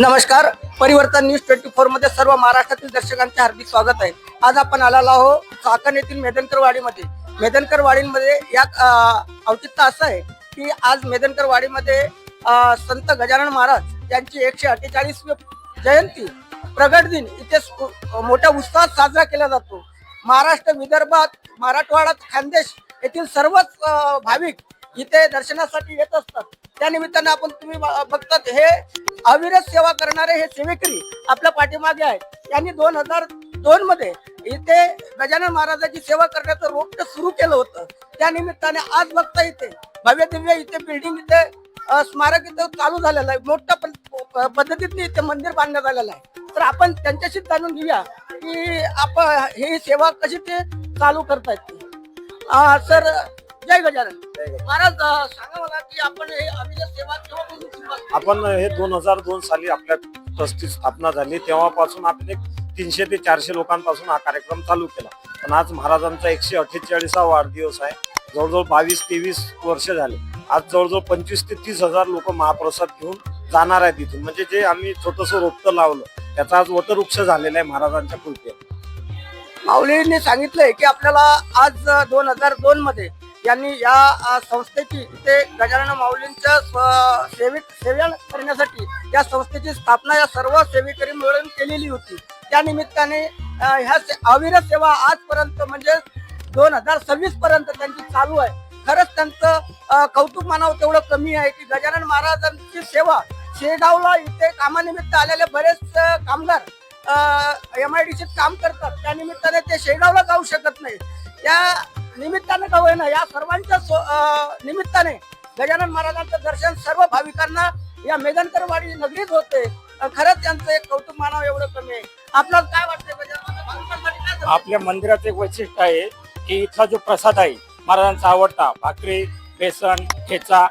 नमस्कार. परिवर्तन news twenty फोरमध्ये सर्व महाराष्ट्रातील दर्शकांचे हार्दिक स्वागत आहे. आज आपण आलेलो आहोत चाकण येथील मेदनकरवाडीमध्ये. मेदनकरवाडीमध्ये या औचित्य असं आहे की आज मेदनकरवाडीमध्ये संत गजानन महाराज यांची एकशे अठ्ठेचाळीसवी जयंती प्रगट दिन इथे मोठ्या उत्साहात साजरा केला जातो. महाराष्ट्र विदर्भात मराठवाडा खानदेश येथील सर्वच भाविक इथे दर्शनासाठी येत असतात. त्या निमित्ताने आपण तुम्ही बघतात हे अविरत सेवा करणारे हे सेवेकरी आपल्या पाठीमागे आहेत. त्यांनी दोन हजार दोन मध्ये इथे गजानन महाराजांची सेवा करण्याचं रोपट सुरू केलं होतं. त्या निमित्ताने आज बघता इथे भव्य दिव्य इथे बिल्डिंग इथे स्मारक इथे चालू झालेलं आहे. मोठ्या पण- पद्धतीने इथे मंदिर बांधण्यात आलेलं आहे. तर आपण त्यांच्याशी जाणून घेऊया की आपण ही सेवा कशी ते चालू करतायत. सर जय गजानन. महाराज अ, सांगा मला की आपण हे सेवा केव्हापासून सुरुवात केली? आपण हे दोन हजार दोन साली आपल्या ट्रस्टची स्थापना झाली. तेव्हापासून आपण एक तीनशे ते चारशे लोकांपासून हा कार्यक्रम चालू केला. पण आज महाराजांचा एकशे अठ्ठेचाळीसा वाढदिवस आहे. जवळजवळ बावीस तेवीस वर्ष झाले. आज जवळजवळ पंचवीस ते तीस हजार लोक महाप्रसाद घेऊन जाणार आहेत इथून. म्हणजे जे आम्ही छोटस रोपटं लावलं त्याचा आज वटवृक्ष झालेला आहे महाराजांच्या कृपेत माऊलींनी सांगितलंय की आपल्याला आज दोन हजार दोन मध्ये यांनी या संस्थेची इथे गजानन माऊलींच्या स्व- सेविक सेवन करण्यासाठी या संस्थेची स्थापना या सर्व सेवेकरी मिळून केलेली होती. त्या निमित्ताने ह्या से- अविर सेवा आजपर्यंत म्हणजे दोन हजार सव्वीस पर्यंत त्यांची चालू आहे. खरंच त्यांचं कौतुक मानावं तेवढं कमी आहे की गजानन महाराजांची सेवा शेगावला इथे कामानिमित्त आलेले बरेच कामगार एम आय डी काम करतात. त्या निमित्ताने ते शेगावला जाऊ शकत नाही. या निमित्ताने का होईना या सर्वांच्या सो- निमित्ताने गजानन महाराजांचं दर्शन सर्व भाविकांना या मेदनकरवाडी नगरीत होते. खरंच त्यांचं एक कौतुक मानावं एवढं कमी आहे. आपल्याला काय वाटतंय गजानन? आपल्या मंदिराचं एक वैशिष्ट्य आहे की इथला जो प्रसाद आहे महाराजांचा आवडता भाकरी बेसन ठेचा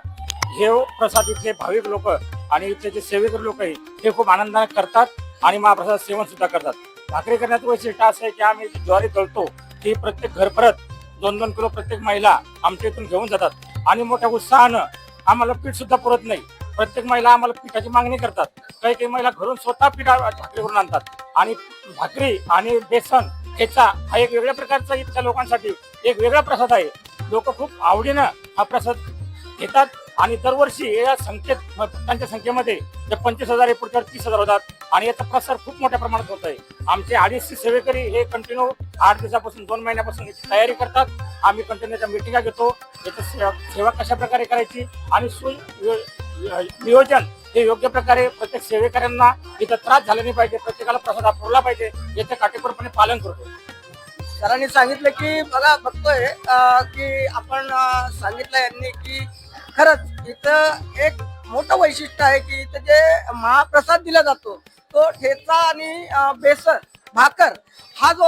हे हो प्रसाद इथले भाविक लोक आणि इथले जे सेवेकर लोक आहेत हे खूप आनंदाने करतात. आणि महाप्रसाद सेवन सुद्धा करतात. भाकरी करण्याचं वैशिष्ट्य असं आहे की आम्ही ज्वारी तळतो ती प्रत्येक घर परत दोन दोन किलो प्रत्येक महिला आमच्या इथून घेऊन जातात. आणि मोठ्या उत्साहानं आम्हाला पीठ सुद्धा पुरत नाही. प्रत्येक महिला आम्हाला पिठाची मागणी करतात. काही काही महिला घरून स्वतः पीठ भाकरी करून आणतात. आणि भाकरी आणि बेसन ठेचा हा एक वेगळ्या प्रकारचा इथल्या लोकांसाठी एक वेगळा प्रसाद आहे. लोक खूप आवडीनं हा प्रसाद घेतात. आणि दरवर्षी या संख्येत भक्तांच्या संख्येमध्ये जे पंचवीस हजार पुढच्या तीस हजार होतात. आणि याचा प्रसार खूप मोठ्या प्रमाणात होत आहे आमचे अडीचशे सेवेकरी हे कंटिन्यू आठ दिवसापासून दोन महिन्यापासून याची तयारी करतात. आम्ही कंटिन्यूच्या मिटिंगा घेतो. याची सेवा सेवा कशा प्रकारे करायची आणि सु नियोजन हे योग्य प्रकारे प्रत्येक सेवेकऱ्यांना इथं त्रास झाला नाही पाहिजे. प्रत्येकाला प्रसाद पुरला पाहिजे. याचं काटेकोरपणे पालन करतो. सरांनी सांगितलं की बघा बघतोय की आपण सांगितलं यांनी की खरंच इथं एक मोठं वैशिष्ट्य आहे की इथं जे महाप्रसाद दिला जातो तो ठेचा आणि बेसन भाकर हा जो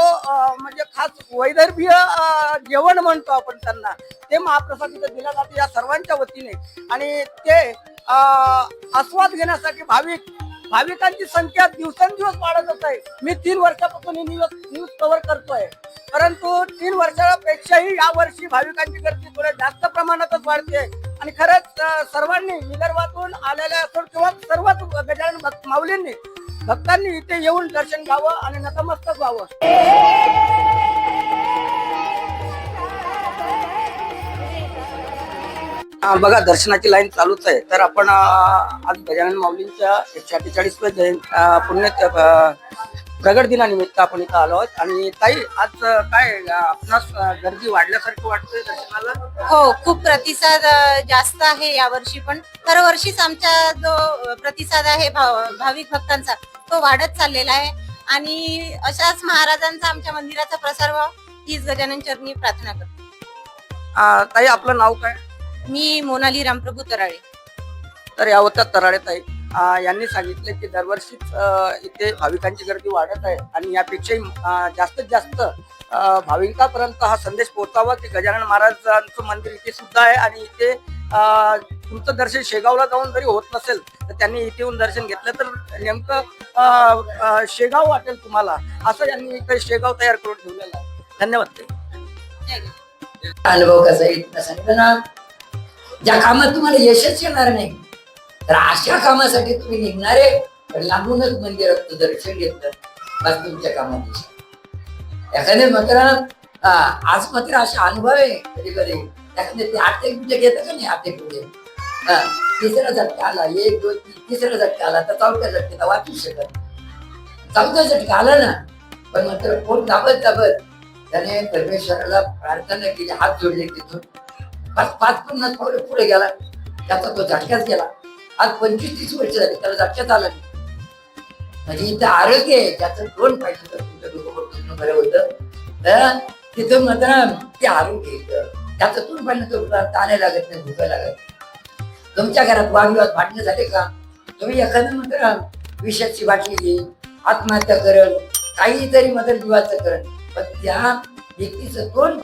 म्हणजे खास वैदर्भीय जेवण म्हणतो आपण त्यांना ते महाप्रसाद इथं दिला जातो या सर्वांच्या वतीने. आणि ते आस्वाद घेण्यासाठी भाविक भाविकांची संख्या दिवसेंदिवस वाढतच आहे. मी तीन वर्षापासून ही न्यूज न्यूज कव्हर करतोय. परंतु तीन वर्षापेक्षाही या वर्षी भाविकांची गर्दी थोड्या जास्त प्रमाणातच वाढते. आणि खरंच सर्वांनी विदर्भातून आलेल्या असो किंवा सर्वच गजानन माऊलींनी भक्तांनी इथे येऊन दर्शन घ्यावं आणि नतमस्तक व्हावं. बघा दर्शनाची लाईन चालूच आहे. तर आपण आज गजानन माऊलींच्या एकशे अठ्ठेचाळीसव्या जयंत पुण्य प्रगट दिनानिमित्त आपण इथं आलो आहोत. आणि ताई आज काय आपणास गर्दी वाढल्यासारखं वाटतंय दर्शनाला? हो खूप प्रतिसाद अ, जास्त आहे यावर्षी पण. दरवर्षीच आमचा जो प्रतिसाद आहे भाव- भाविक भक्तांचा तो वाढत चाललेला आहे. आणि अशाच महाराजांचा आमच्या मंदिराचा प्रसार व्हावा हीच गजानन चरणी प्रार्थना करतो. ताई आपलं नाव काय? मी मोनाली रामप्रभू तराळे. तर या होत्या तराडे ताई. यांनी सांगितले की दरवर्षीच इथे भाविकांची गर्दी वाढत आहे आणि यापेक्षाही जास्तीत जास्त भाविकापर्यंत भाविकांपर्यंत हा संदेश पोहोचावा की गजानन महाराजांचं मंदिर इथे सुद्धा आहे आणि इथे तुमचं दर्शन शेगावला जाऊन जरी होत नसेल तर त्यांनी इथे येऊन दर्शन घेतलं तर नेमकं शेगाव वाटेल तुम्हाला असं यांनी इथे शेगाव तयार करून ठेवलेलं आहे. धन्यवाद. अनुभव कसा येत ज्या कामात तुम्हाला यशच येणार नाही. तर अशा कामासाठी तुम्ही निघणारे पण लागूनच मंदिरात दर्शन घेतलं. बस तुमच्या कामात एखाद्या मात्र आज मात्र अशा अनुभव आहे कधी कधी एखाद्या ते आटे पूजा घेतं का नाही आटे पूजे म्हणजे? तिसरा झटका आला एक दोन तीन तिसरा झटका आला तर चौथ्या झटक्याला वाचू शकत चौथा झटका आला ना पण मात्र पोट दाबत दाबत त्याने परमेश्वराला प्रार्थना केली हात जोडले तिथून. पाच पाच पन्नास पावले पुढे गेला. त्याचा तो झटकाच गेला. आज पंचवीस तीस वर्ष झाली त्याला लक्षात आलं नाही. म्हणजे इथं आरोग्य आहे त्याचं दोन फायदे तर तुमचं बरं होतं. तर तिथं मात्र ते आरोग्य येतं त्याचं दोन पाहिलं तर ताणे लागत नाही भुका लागत तुमच्या घरात वादविवाद भांडणं झाले का? तुम्ही एखादं मात्र विषाची बाटली घेईन आत्महत्या करल काहीतरी मात्र जीवाचं करण पण त्या व्यक्तीचं तोंड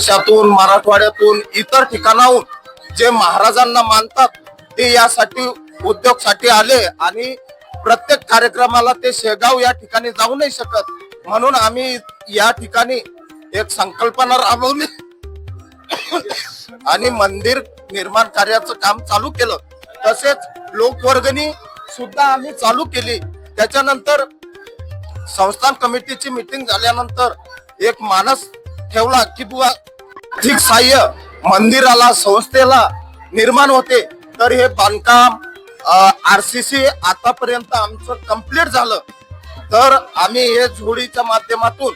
देशातून मराठवाड्यातून इतर ठिकाणाहून जे महाराजांना मानतात ते यासाठी उद्योगसाठी आले आणि प्रत्येक कार्यक्रमाला ते शेगाव या ठिकाणी जाऊ नाही शकत. म्हणून आम्ही या ठिकाणी एक संकल्पना राबवली. आणि मंदिर निर्माण कार्याचं काम चालू केलं. तसेच लोकवर्गणी सुद्धा आम्ही चालू केली. त्याच्यानंतर संस्थान कमिटीची मिटिंग झाल्यानंतर एक मानस ठेवला की बुवा आर्थिक सहाय्य मंदिराला संस्थेला निर्माण होते. तर हे बांधकाम आर सी सी आतापर्यंत आमचं कंप्लीट झालं. तर आम्ही हे झोडीच्या माध्यमातून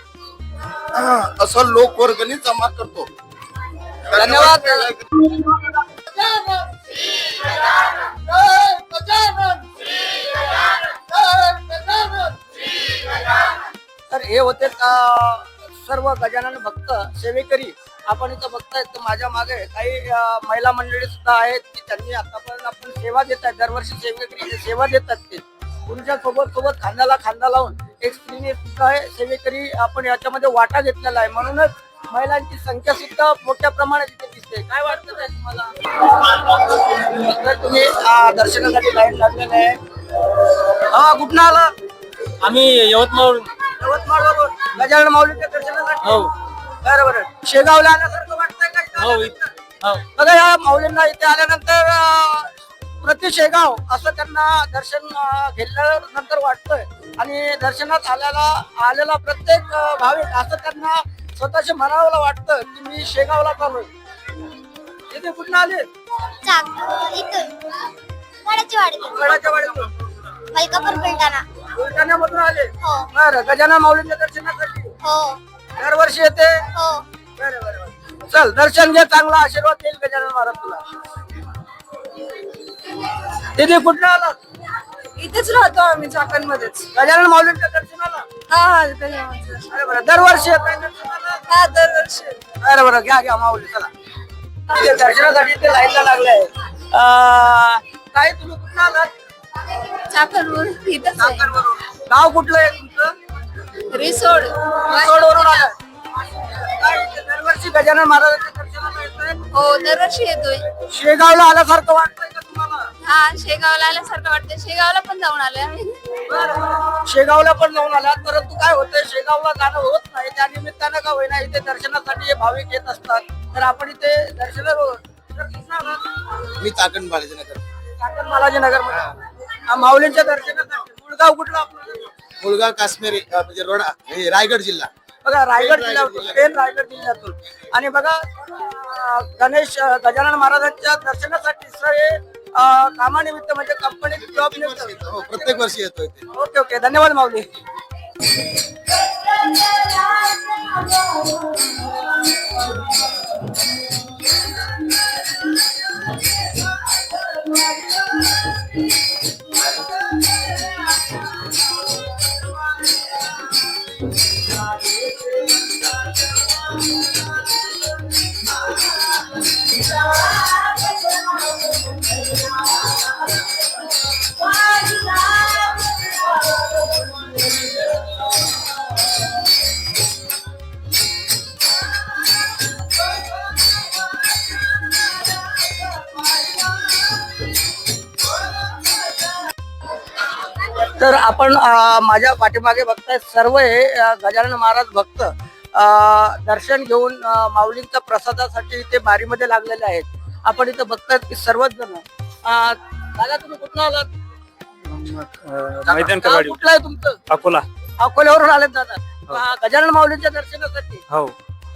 असं लोकवर्गणी जमा करतो. धन्यवाद. तर हे होते सर्व गजानन भक्त सेवेकरी आपण इथं बघताय तर माझ्या मागे काही महिला मंडळी सुद्धा आहेत की त्यांनी आतापर्यंत आपण सेवा देत आहेत दरवर्षी सेवेकरी सेवा देतात ते. तुमच्यासोबत सोबत खांद्याला खांदा लावून एक स्त्रीने सुद्धा हे सेवेकरी आपण याच्यामध्ये वाटा घेतलेला आहे. म्हणूनच महिलांची संख्या सुद्धा मोठ्या प्रमाणात इथे दिसते. काय वाटतं ताई तुम्हाला? तुम्ही दर्शनासाठी लाईन लागलेले आहे. हा कुठनं आला? आम्ही यवतमाळ यवतमाळ वरून गजानन माऊलीच्या दर्शनासाठी? हो. बरं बरं शेगावला आल्यासारखं वाटतंय का इथं हो आल्यानंतर? हो. बघा या माऊलींना इथे आल्यानंतर अं, प्रति शेगाव असं त्यांना दर्शन अं, घेतल्यानंतर वाटतंय. आणि दर्शनात आल्याला आलेला प्रत्येक अं, भाविक असं त्यांना स्वतःचे म्हणावं वाटतं की मी शेगावला चालू इथे कुठं आले? चाक इथून. वडाची वाडी. गडाच्या वाडीतून. मलकापूर बुलढाणा. बुलढाण्यामधून आले? हो. बरं गजानन माऊलींच्या दर्शनासाठी. हो. दरवर्षी येते? हो. बरं बरं बरं. चल दर्शन घे चांगला आशीर्वाद देईल गजानन महाराज तुला? तिथे कुठं आला? इथेच राहतो आम्ही चाकण मध्येच गजानन माऊलींच्या दर्शनाला? हा हा. बरं बरं दरवर्षी येत हा दरवर्षी. बरं बरं घ्या घ्या माऊली चला. ते दर्शनासाठी ते लाईनला लागले ताई तुम्ही कुठं आलात? चाकणवरून इथंच आहे. सातारवरून. गाव कुठलं आहे तुमचं? रिसोड. रिसोडवरून इथे दरवर्षी गजानन महाराजांच्या दर्शनाला येतोय हो दरवर्षी येतोय. शेगावला आल्यासारखं वाटतंय का तुम्हाला? हा शेगावला आल्यासारखं वाटतं शेगावला पण जाऊन आलोय आम्ही. शेगावला पण जाऊन आलात. परंतु काय होतंय शेगावला जाणं होत नाही. त्या निमित्तानं का होईना इथे दर्शनासाठी हे भाविक येत असतात. तर आपण इथे दर्शन मी चाकण बालाजीनगर. बालाजी नगर माऊलींच्या दर्शनासाठी. मुळगाव कुठलं आपलं? मुलगा काश्मीर म्हणजे रोडा हे रायगड जिल्हा. बघा रायगड जिल्ह्यातून पेन रायगड जिल्ह्यातून. आणि बघा गणेश गजानन महाराजांच्या दर्शनासाठी सर हे कामानिमित्त म्हणजे कंपनी जॉब हो प्रत्येक वर्षी येतो ते ओके ओके. धन्यवाद माऊली. तर आपण माझ्या पाठीमागे बघताय सर्व हे गजानन महाराज भक्त दर्शन घेऊन माऊलींच्या प्रसादासाठी इथे बारीमध्ये लागलेले आहेत. आपण इथं बघताय की सर्वच जण दादा तुम्ही कुठून आलात? कुठलं आहे तुमचं? अकोला. अकोल्यावरून आलेत दादा. अं, गजानन माऊलींच्या दर्शनासाठी. हो.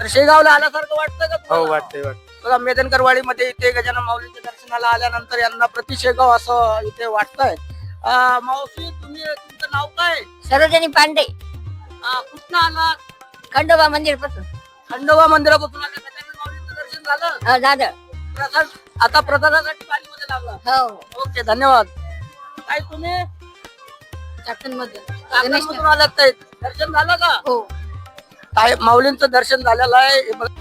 तर शेगावला आल्यासारखं वाटतं का हो तुम्हाला? वाटतंय वाटतंय. बघा मेदनकरवाडी मध्ये इथे गजानन माऊलींच्या दर्शनाला आल्यानंतर यांना प्रति शेगाव असं इथे वाटतंय. अं, मावशी तुम्ही तुमचं नाव काय? सरोजनी पांडे. अं, कुठनं आला खंडोबा मंदिरपासून खंडोबा मंदिरापासून आला गजानन माऊलींचं दर्शन झालं? दादा प्रसाद आता प्रसादासाठी पालीमध्ये लागला. हो. ओके धन्यवाद. काय तुम्ही? आलात. दर्शन झालं का? हो. काय माऊलींचं दर्शन झालेलं आहे. हे बघ-